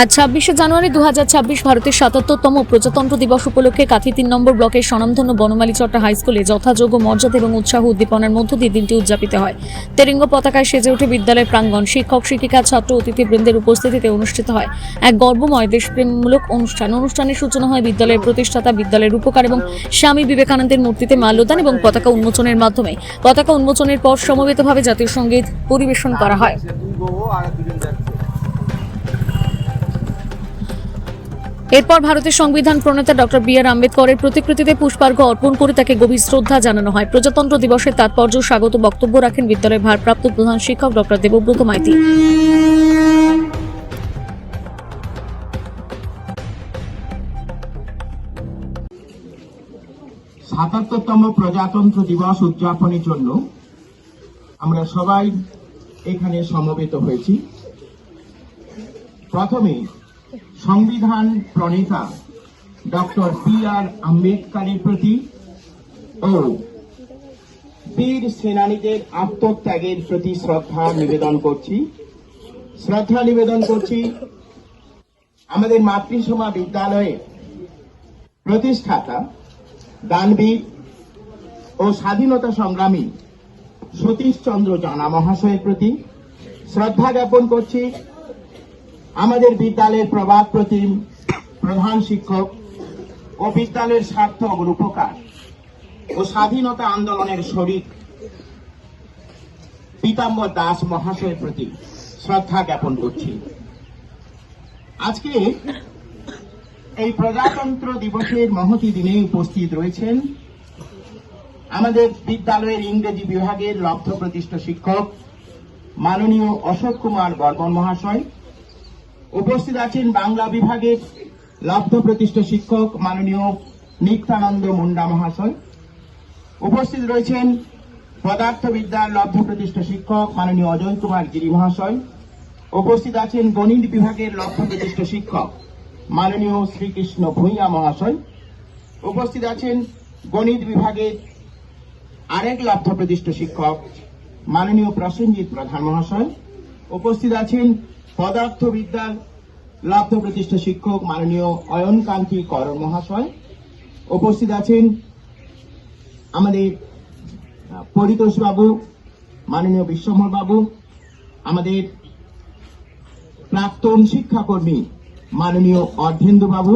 আজ ছাব্বিশে জানুয়ারি দু হাজার ছাব্বিশ ভারতের সাতাত্তরতম প্রজাতন্ত্র দিবস উপলক্ষে কাথি তিন নম্বর ব্লকের স্বনামধন্য বনমালী চট্টা হাই স্কুলে যথাযোগ্য মর্যাদা এবং উৎসাহ উদ্দীপনার মধ্য দিয়ে দিনটি উদযাপিত হয়। তেরিঙ্গ পতাকায় সেজে ওঠে বিদ্যালয় প্রাঙ্গণ। শিক্ষক, শিক্ষিকা, ছাত্র, অতিথিবৃন্দের উপস্থিতিতে অনুষ্ঠিত হয় এক গর্বময়, দেশপ্রেমমূলক অনুষ্ঠান। অনুষ্ঠানের সূচনা হয় বিদ্যালয়ের প্রতিষ্ঠাতা, বিদ্যালয়ের উপকার এবং স্বামী বিবেকানন্দের মূর্তিতে মাল্যদান এবং পতাকা উন্মোচনের মাধ্যমে। পতাকা উন্মোচনের পর সমবেতভাবে জাতীয় সংগীত পরিবেশন করা হয়। এরপর ভারতের সংবিধান প্রণেতা ডক্টর বি আর আম্বেদকরের প্রতিকৃতিতে পুষ্পার্ঘ্য অর্পণ করে তাকে গভীর শ্রদ্ধা জানানো হয়। প্রজাতন্ত্র দিবসের তাৎপর্য স্বাগত বক্তব্য রাখেন বিদ্যালয়ের ভারপ্রাপ্ত প্রধান শিক্ষক ডক্টর দেবব্রত মাইতি। সাতাত্তরতম প্রজাতন্ত্র দিবস উদযাপনের জন্য আমরা সবাই এখানে সমবেত হয়েছি। প্রথমে সংবিধান প্রণেতা ডক্টর বি আর আম্বেদকরের প্রতি ও বীর সেনানীদের আত্মত্যাগের প্রতি শ্রদ্ধা নিবেদন করছি। শ্রদ্ধা নিবেদন করছি আমাদের মাতৃসভা বিদ্যালয়ে প্রতিষ্ঠাতা দানবীর ও স্বাধীনতা সংগ্রামী সতীশচন্দ্র জানা মহাশয়ের প্রতি শ্রদ্ধা জ্ঞাপন করছি। আমাদের বিদ্যালয়ের প্রবাদ প্রতিম প্রধান শিক্ষক ও বিদ্যালয়ের স্বার্থ উপকার ও স্বাধীনতা আন্দোলনের শরিক পীতাম্বর দাস মহাশয়ের প্রতি শ্রদ্ধা জ্ঞাপন করছি। আজকে এই প্রজাতন্ত্র দিবসের মহতি দিনে উপস্থিত রয়েছেন আমাদের বিদ্যালয়ের ইংরেজি বিভাগের লব্ধ প্রতিষ্ঠ শিক্ষক মাননীয় অশোক কুমার বর্মন মহাশয় উপস্থিত আছেন বাংলা বিভাগের লব্ধ প্রতিষ্ঠ শিক্ষক মাননীয় নিত্যানন্দ মুন্ডা মহাশয়। উপস্থিত রয়েছেন পদার্থবিদ্যার লব্ধ প্রতিষ্ঠ শিক্ষক মাননীয় অজয় কুমার গিরি মহাশয়। উপস্থিত আছেন গণিত বিভাগের লব্ধ প্রতিষ্ঠ শিক্ষক মাননীয় শ্রীকৃষ্ণ ভূঁইয়া মহাশয়। উপস্থিত আছেন গণিত বিভাগের আরেক লব্ধ প্রতিষ্ঠ শিক্ষক মাননীয় প্রসেনজিৎ প্রধান মহাশয়। উপস্থিত আছেন পদার্থবিদ্যার লব্ধ প্রতিষ্ঠ শিক্ষক মাননীয় অয়নকান্তি কর মহাশয় উপস্থিত আছেন আমাদের পরিতোষ বাবু, মাননীয় বিশ্বমোহন বাবু, আমাদের প্রাক্তন শিক্ষাকর্মী মাননীয় অর্ধেন্দু বাবু,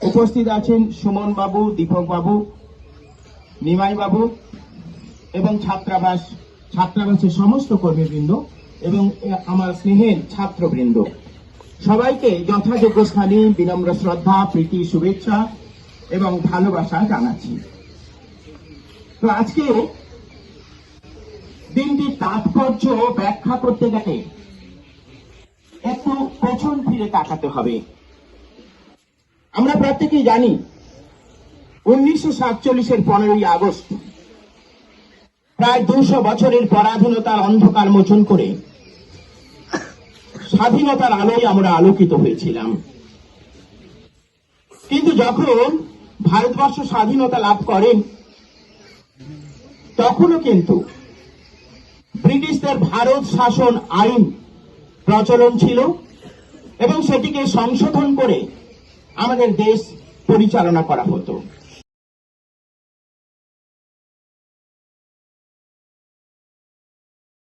উপস্থিত আছেন সুমন বাবু, দীপক বাবু, নিমাই বাবু এবং ছাত্রাবাস, ছাত্রাবাসের সমস্ত কর্মীবৃন্দ এবং আমার স্নেহের ছাত্রবৃন্দ। সবাইকে যথাযোগ্য স্থানে বিনম্র শ্রদ্ধা, প্রীতি, শুভেচ্ছা এবং ভালোবাসা জানাচ্ছি। তো আজকে দিনটির তাৎপর্য ব্যাখ্যা করতে গেলে একটু পেছন ফিরে তাকাতে হবে। আমরা প্রত্যেকেই জানি, উনিশশো সাতচল্লিশের পনেরোই আগস্ট, প্রায় দুশো বছরের পরাধীনতার অন্ধকার মোচন করে স্বাধীনতার আলোয় আমরা আলোকিত হয়েছিলাম। কিন্তু যখন ভারতবর্ষ স্বাধীনতা লাভ করেন তখনও কিন্তু ব্রিটিশদের ভারত শাসন আইন প্রচলন ছিল এবং সেটিকে সংশোধন করে আমাদের দেশ পরিচালনা করা হতো।